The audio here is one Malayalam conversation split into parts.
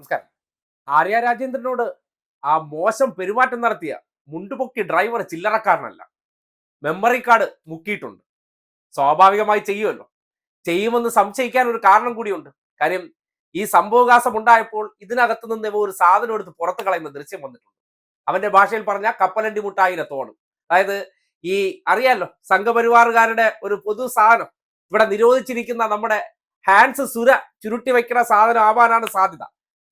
നമസ്കാരം. ആര്യ രാജേന്ദ്രനോട് ആ മോശം പെരുമാറ്റം നടത്തിയ മുണ്ടുപൊക്കി ഡ്രൈവർ ചില്ലറക്കാരനല്ല. മെമ്മറി കാർഡ് മുക്കിയിട്ടുണ്ട്. സ്വാഭാവികമായി ചെയ്യുമല്ലോ. ചെയ്യുമെന്ന് സംശയിക്കാൻ ഒരു കാരണം കൂടിയുണ്ട്. കാര്യം ഈ സംഭവകാശം ഉണ്ടായപ്പോൾ ഇതിനകത്ത് നിന്ന് ഇവ ഒരു സാധനം എടുത്ത് പുറത്ത് കളയുന്ന ദൃശ്യം വന്നിട്ടുണ്ട്. അവന്റെ ഭാഷയിൽ പറഞ്ഞ കപ്പലണ്ടി മുട്ടായിനെ തോണ് അതായത് ഈ അറിയാലോ സംഘപരിവാറുകാരുടെ ഒരു പൊതു സാധനം. ഇവിടെ നിരോധിച്ചിരിക്കുന്ന നമ്മുടെ ഹാൻഡ്സ് സുര ചുരുട്ടി വയ്ക്കുന്ന സാധനം ആവാനാണ് സാധ്യത.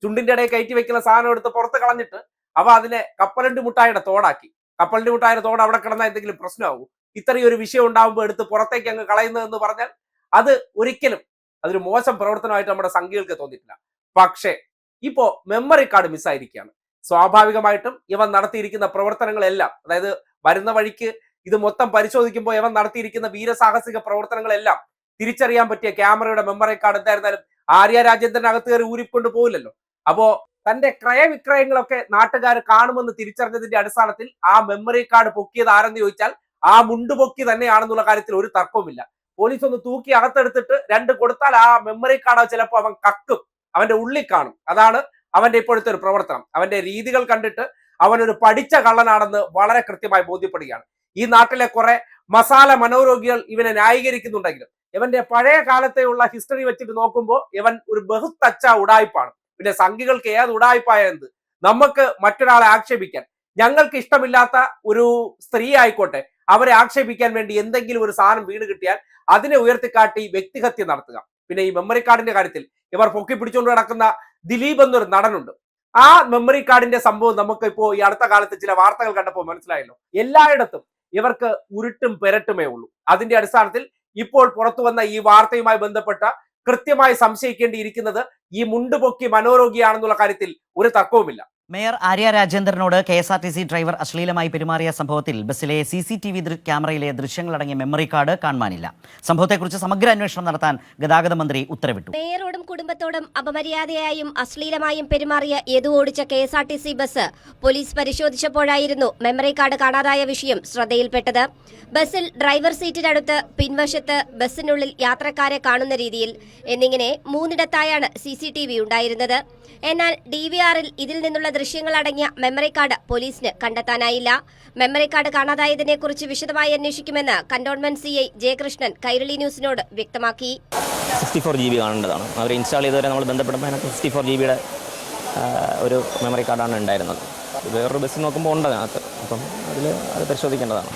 ചുണ്ടിന്റെ ഇടയിൽ കയറ്റി വെക്കുന്ന സാധനം എടുത്ത് പുറത്ത് കളഞ്ഞിട്ട് അവ അതിനെ കപ്പലണ്ടി മുട്ടായുടെ തോടാക്കി. കപ്പലണ്ടി മുട്ടായുടെ തോട് അവിടെ കിടന്ന എന്തെങ്കിലും പ്രശ്നമാവും. ഇത്രയും ഒരു വിഷയം ഉണ്ടാകുമ്പോൾ എടുത്ത് പുറത്തേക്ക് അങ്ങ് കളയുന്നതെന്ന് പറഞ്ഞാൽ അത് ഒരിക്കലും അതൊരു മോശം പ്രവർത്തനമായിട്ട് നമ്മുടെ സംഘികൾക്ക് തോന്നിയിട്ടില്ല. പക്ഷേ ഇപ്പോ മെമ്മറി കാർഡ് മിസ്സായിരിക്കുകയാണ് സ്വാഭാവികമായിട്ടും ഇവൻ നടത്തിയിരിക്കുന്ന പ്രവർത്തനങ്ങളെല്ലാം അതായത് വരുന്ന വഴിക്ക് ഇത് മൊത്തം പരിശോധിക്കുമ്പോൾ ഇവൻ നടത്തിയിരിക്കുന്ന വീരസാഹസിക പ്രവർത്തനങ്ങളെല്ലാം തിരിച്ചറിയാൻ പറ്റിയ ക്യാമറയുടെ മെമ്മറി കാർഡ് എന്തായിരുന്നാലും ആര്യ രാജേന്ദ്രനകത്ത് കയറി ഊരിക്കൊണ്ട് പോകില്ലല്ലോ അപ്പോ തന്റെ ക്രയവിക്രയങ്ങളൊക്കെ നാട്ടുകാർ കാണുമെന്ന് തിരിച്ചറിഞ്ഞതിന്റെ അടിസ്ഥാനത്തിൽ ആ മെമ്മറി കാർഡ് പൊക്കിയത് ആരെന്ന് ചോദിച്ചാൽ ആ മുണ്ട് പൊക്കി തന്നെയാണെന്നുള്ള കാര്യത്തിൽ ഒരു തർക്കവുമില്ല. പോലീസ് ഒന്ന് തൂക്കി അകത്തെടുത്തിട്ട് രണ്ട് കൊടുത്താൽ ആ മെമ്മറി കാർഡ് ചിലപ്പോൾ അവൻ കക്കും. അവന്റെ ഉള്ളിൽ കാണും. അതാണ് അവന്റെ ഇപ്പോഴത്തെ ഒരു പ്രവർത്തനം. അവന്റെ രീതികൾ കണ്ടിട്ട് അവൻ ഒരു പഠിച്ച കള്ളനാണെന്ന് വളരെ കൃത്യമായി ബോധ്യപ്പെടുകയാണ്. ഈ നാട്ടിലെ കുറെ മസാല മനോരോഗികൾ ഇവനെ ന്യായീകരിക്കുന്നുണ്ടെങ്കിലും ഇവന്റെ പഴയ കാലത്തെയുള്ള ഹിസ്റ്ററി വെച്ചിട്ട് നോക്കുമ്പോൾ ഇവൻ ഒരു ബഹുത്തച്ച ഉടായ്പാണ്. പിന്നെ സംഘികൾക്ക് ഏത് ഉടായ്പായ എന്ത് നമുക്ക് മറ്റൊരാളെ ആക്ഷേപിക്കാൻ. ഞങ്ങൾക്ക് ഇഷ്ടമില്ലാത്ത ഒരു സ്ത്രീ ആയിക്കോട്ടെ അവരെ ആക്ഷേപിക്കാൻ വേണ്ടി എന്തെങ്കിലും ഒരു സാധനം വീണ് കിട്ടിയാൽ അതിനെ ഉയർത്തിക്കാട്ടി വ്യക്തിഹത്യ നടത്തുക. പിന്നെ ഈ മെമ്മറി കാർഡിന്റെ കാര്യത്തിൽ ഇവർ പൊക്കി പിടിച്ചുകൊണ്ട് നടക്കുന്ന ദിലീപ് എന്നൊരു നടനുണ്ട്. ആ മെമ്മറി കാർഡിന്റെ സംഭവം നമുക്ക് ഇപ്പോ ഈ അടുത്ത കാലത്ത് ചില വാർത്തകൾ കണ്ടപ്പോൾ മനസ്സിലായല്ലോ. എല്ലായിടത്തും ഇവർക്ക് ഉരുട്ടും പെരട്ടുമേ ഉള്ളൂ. അതിന്റെ അടിസ്ഥാനത്തിൽ ഇപ്പോൾ പുറത്തു വന്ന ഈ വാർത്തയുമായി ബന്ധപ്പെട്ട കൃത്യമായി സംശയിക്കേണ്ടിയിരിക്കുന്നത് ഈ മുണ്ടുപൊക്കി മനോരോഗിയാണെന്നുള്ള കാര്യത്തിൽ ഒരു തർക്കവുമില്ല. Mayor Arya രാജേന്ദ്രനോട് K S R T C driver അശ്ലീലമായി പെരുമാറിയ സംഭവത്തിൽ ബസ്സിലെ സി സി ടി വി ക്യാമറയിലെ ദൃശ്യങ്ങളടങ്ങിയ മെമ്മറി കാർഡ് കാണുവാനില്ല. സംഭവത്തെക്കുറിച്ച് സമഗ്ര അന്വേഷണം നടത്താൻ ഗതാഗത മന്ത്രി ഉത്തരവിട്ടു. മേയറോടും കുടുംബത്തോടും അപമര്യാദയായും അശ്ലീലമായും പെരുമാറിയ യദു ഓടിച്ച K S R T C bus police പരിശോധിച്ചപ്പോഴായിരുന്നു memory card കാണാതായ വിഷയം ശ്രദ്ധയിൽപ്പെട്ടത്. ബസ്സിൽ ഡ്രൈവർ സീറ്റിനടുത്ത് പിൻവശത്ത് ബസ്സിനുള്ളിൽ യാത്രക്കാരെ കാണുന്ന രീതിയിൽ എന്നിങ്ങനെ മൂന്നിടത്തായാണ് സി സി ടി വി ഉണ്ടായിരുന്നത്. എന്നാൽ ഡി വി ആറിൽ ഇതിൽ നിന്നുള്ള ദൃശ്യങ്ങൾ അടങ്ങിയ മെമ്മറി കാർഡ് പോലീസിന് കണ്ടെത്താനായില്ല. മെമ്മറി കാർഡ് കാണാതായതിനെക്കുറിച്ച് വിശദമായി അന്വേഷിക്കുമെന്ന് cantonment C I Jayakrishnan Kairali ന്യൂസിനോട് വ്യക്തമാക്കി. സിക്സ്റ്റി ഫോർ ജി ബി കാണേണ്ടതാണ്. അവർ ഇൻസ്റ്റാൾ ചെയ്തവരെ നമ്മൾ ബന്ധപ്പെടുമ്പോൾ അതിനകത്ത് സിക്സ്റ്റി ഫോർ ജി ബിയുടെ ഒരു മെമ്മറി കാർഡാണ് ഉണ്ടായിരുന്നത്. വേറൊരു ബസ് നോക്കുമ്പോൾ ഉണ്ട് അതിനകത്ത്. അപ്പം അതിൽ അത് പരിശോധിക്കേണ്ടതാണ്.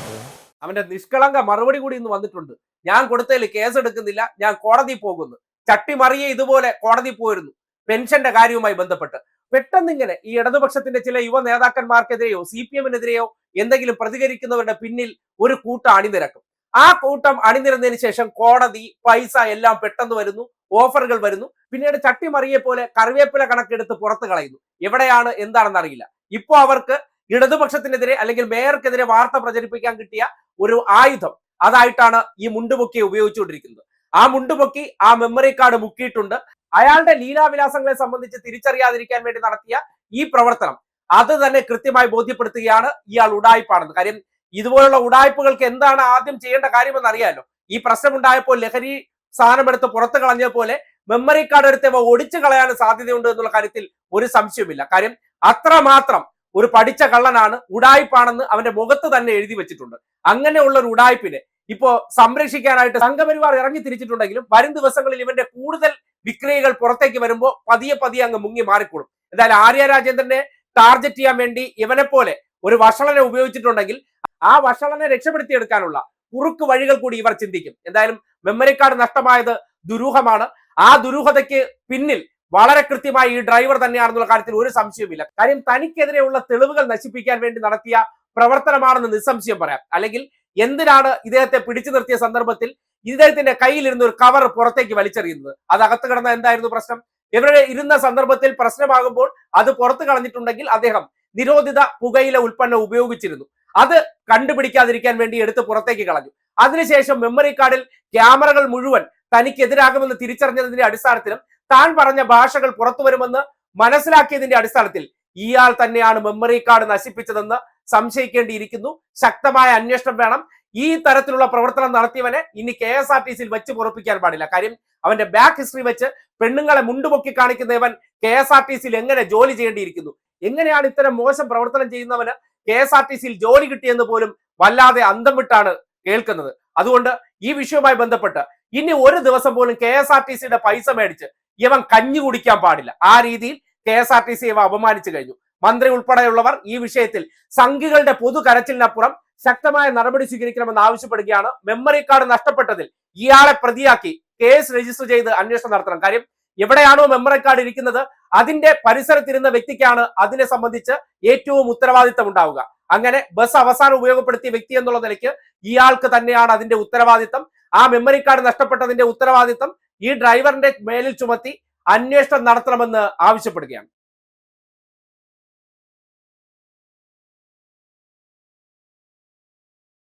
അവന്റെ നിഷ്കളങ്ക മറുപടി കൂടി ഇന്ന് വന്നിട്ടുണ്ട്. ഞാൻ കൊടുത്തതിൽ കേസ് എടുക്കുന്നില്ല. ഞാൻ കോടതി പോകുന്നു. ചട്ടിമറിയെ ഇതുപോലെ കോടതി പോയിരുന്നു. പെൻഷന്റെ കാര്യവുമായി ബന്ധപ്പെട്ട്. പെട്ടെന്ന് ഇങ്ങനെ ഈ ഇടതുപക്ഷത്തിന്റെ ചില യുവ നേതാക്കന്മാർക്കെതിരെയോ സി പി എമ്മിനെതിരെയോ എന്തെങ്കിലും പ്രതികരിക്കുന്നവരുടെ പിന്നിൽ ഒരു കൂട്ടം അണിനിരക്കും. ആ കൂട്ടം അണിനിരന്നതിന് ശേഷം കോടതി പൈസ എല്ലാം പെട്ടെന്ന് വരുന്നു ഓഫറുകൾ വരുന്നു. പിന്നീട് ചട്ടിമറിയെ പോലെ കറിവേപ്പില കണക്കെടുത്ത് പുറത്ത് കളയുന്നു. എവിടെയാണ് എന്താണെന്ന് അറിയില്ല. അവർക്ക് ഇടതുപക്ഷത്തിനെതിരെ അല്ലെങ്കിൽ മേയർക്കെതിരെ വാർത്ത പ്രചരിപ്പിക്കാൻ കിട്ടിയ ഒരു ആയുധം. അതായിട്ടാണ് ഈ മുണ്ടുപൊക്കി ഉപയോഗിച്ചുകൊണ്ടിരിക്കുന്നത്. ആ മുണ്ടുപൊക്കി ആ മെമ്മറി കാർഡ് മുക്കിയിട്ടുണ്ട്. അയാളുടെ ലീലാവിലാസങ്ങളെ സംബന്ധിച്ച് തിരിച്ചറിയാതിരിക്കാൻ വേണ്ടി നടത്തിയ ഈ പ്രവർത്തനം. അത് തന്നെ കൃത്യമായി ബോധ്യപ്പെടുത്തുകയാണ് ഇയാൾ ഉടായ്പാണെന്ന് കാര്യം ഇതുപോലുള്ള ഉടായ്പകൾക്ക് എന്താണ് ആദ്യം ചെയ്യേണ്ട കാര്യമെന്ന് അറിയാലോ ഈ പ്രശ്നമുണ്ടായപ്പോൾ ലഹരി സാധനമെടുത്ത് പുറത്ത് കളഞ്ഞ പോലെ മെമ്മറി കാർഡ് എടുത്തവ ഒടിച്ചു കളയാൻ സാധ്യതയുണ്ട് എന്നുള്ള കാര്യത്തിൽ ഒരു സംശയമില്ല കാര്യം അത്രമാത്രം ഒരു പഠിച്ച കള്ളനാണ് ഉടായ്പാണെന്ന് അവന്റെ മുഖത്ത് തന്നെ എഴുതി വെച്ചിട്ടുണ്ട്. അങ്ങനെയുള്ള ഒരു ഉടായ്പിനെ ഇപ്പോ സംരക്ഷിക്കാനായിട്ട് സംഘപരിവാർ ഇറങ്ങി തിരിച്ചിട്ടുണ്ടെങ്കിലും വരും ദിവസങ്ങളിൽ ഇവന്റെ കൂടുതൽ വിക്രയികൾ പുറത്തേക്ക് വരുമ്പോൾ പതിയെ പതിയെ അങ്ങ് മുങ്ങി മാറിക്കൊള്ളും എന്തായാലും ആര്യ രാജേന്ദ്രനെ ടാർഗറ്റ് ചെയ്യാൻ വേണ്ടി ഇവനെ പോലെ ഒരു വഷളനെ ഉപയോഗിച്ചിട്ടുണ്ടെങ്കിൽ ആ വഷളനെ രക്ഷപ്പെടുത്തിയെടുക്കാനുള്ള കുറുക്ക് വഴികൾ കൂടി ഇവർ ചിന്തിക്കും. എന്തായാലും മെമ്മറി കാർഡ് നഷ്ടമായത് ദുരൂഹമാണ്. ആ ദുരൂഹതയ്ക്ക് പിന്നിൽ വളരെ കൃത്യമായി ഈ ഡ്രൈവർ തന്നെയാണെന്നുള്ള കാര്യത്തിൽ ഒരു സംശയവുമില്ല. കാര്യം തനിക്കെതിരെയുള്ള തെളിവുകൾ നശിപ്പിക്കാൻ വേണ്ടി നടത്തിയ പ്രവർത്തനമാണെന്ന് നിസ്സംശയം പറയാം. അല്ലെങ്കിൽ എന്തിനാണ് ഇദ്ദേഹത്തെ പിടിച്ചു നിർത്തിയ സന്ദർഭത്തിൽ ഇദ്ദേഹത്തിന്റെ കയ്യിലിരുന്ന് ഒരു കവർ പുറത്തേക്ക് വലിച്ചെറിയുന്നത്? അത് അകത്ത് കിടന്ന എന്തായിരുന്നു പ്രശ്നം? ഇവരുടെ ഇരുന്ന സന്ദർഭത്തിൽ പ്രശ്നമാകുമ്പോൾ അത് പുറത്തു കളഞ്ഞിട്ടുണ്ടെങ്കിൽ അദ്ദേഹം നിരോധിത പുകയില ഉൽപ്പന്നം ഉപയോഗിച്ചിരുന്നു. അത് കണ്ടുപിടിക്കാതിരിക്കാൻ വേണ്ടി എടുത്ത് പുറത്തേക്ക് കളഞ്ഞു. അതിനുശേഷം മെമ്മറി കാർഡിൽ ക്യാമറകൾ മുഴുവൻ തനിക്കെതിരാകുമെന്ന് തിരിച്ചറിഞ്ഞതിന്റെ അടിസ്ഥാനത്തിലും താൻ പറഞ്ഞ ഭാഷകൾ പുറത്തു വരുമെന്ന് മനസ്സിലാക്കിയതിന്റെ അടിസ്ഥാനത്തിൽ ഇയാൾ തന്നെയാണ് മെമ്മറി കാർഡ് നശിപ്പിച്ചതെന്ന് സംശയിക്കേണ്ടിയിരിക്കുന്നു. ശക്തമായ അന്വേഷണം വേണം. ഈ തരത്തിലുള്ള പ്രവർത്തനം നടത്തിയവനെ ഇനി കെ എസ് ആർ ടി സിയിൽ വെച്ച് പുറപ്പിക്കാൻ പാടില്ല. കാര്യം അവന്റെ ബാക്ക് ഹിസ്റ്ററി വെച്ച് പെണ്ണുങ്ങളെ മുണ്ടുപൊക്കി കാണിക്കുന്ന ഇവൻ കെ എസ് ആർ ടി സിയിൽ എങ്ങനെ ജോലി ചെയ്യേണ്ടിയിരിക്കുന്നു? എങ്ങനെയാണ് ഇത്തരം മോശം പ്രവർത്തനം ചെയ്യുന്നവന് കെ എസ് ആർ ടി സിയിൽ ജോലി കിട്ടിയെന്ന് പോലും വല്ലാതെ അന്തം വിട്ടാണ് കേൾക്കുന്നത്. അതുകൊണ്ട് ഈ വിഷയവുമായി ബന്ധപ്പെട്ട് ഇനി ഒരു ദിവസം പോലും കെ എസ് ആർ ടി സിയുടെ പൈസ മേടിച്ച് ഇവൻ കഞ്ഞി കുടിക്കാൻ പാടില്ല. ആ രീതിയിൽ K S R T C ഇവ അപമാനിച്ചു കഴിഞ്ഞു. മന്ത്രി ഉൾപ്പെടെയുള്ളവർ ഈ വിഷയത്തിൽ സംഘികളുടെ പൊതു കരച്ചിലിനപ്പുറം ശക്തമായ നടപടി സ്വീകരിക്കണമെന്ന് ആവശ്യപ്പെടുകയാണ്. മെമ്മറി കാർഡ് നഷ്ടപ്പെട്ടതിൽ ഇയാളെ പ്രതിയാക്കി കേസ് രജിസ്റ്റർ ചെയ്ത് അന്വേഷണം നടത്തണം. കാര്യം എവിടെയാണോ മെമ്മറി കാർഡ് ഇരിക്കുന്നത് അതിന്റെ പരിസരത്തിരുന്ന വ്യക്തിക്കാണ് അതിനെ സംബന്ധിച്ച് ഏറ്റവും ഉത്തരവാദിത്തം ഉണ്ടാവുക. അങ്ങനെ ബസ് അവസാനം ഉപയോഗപ്പെടുത്തിയ വ്യക്തി എന്നുള്ള നിലയ്ക്ക് ഇയാൾക്ക് തന്നെയാണ് അതിന്റെ ഉത്തരവാദിത്തം. ആ മെമ്മറി കാർഡ് നഷ്ടപ്പെട്ടതിന്റെ ഉത്തരവാദിത്തം ഈ ഡ്രൈവറിന്റെ മേലിൽ ചുമത്തി അന്വേഷണം നടത്തണമെന്ന് ആവശ്യപ്പെടുകയാണ്.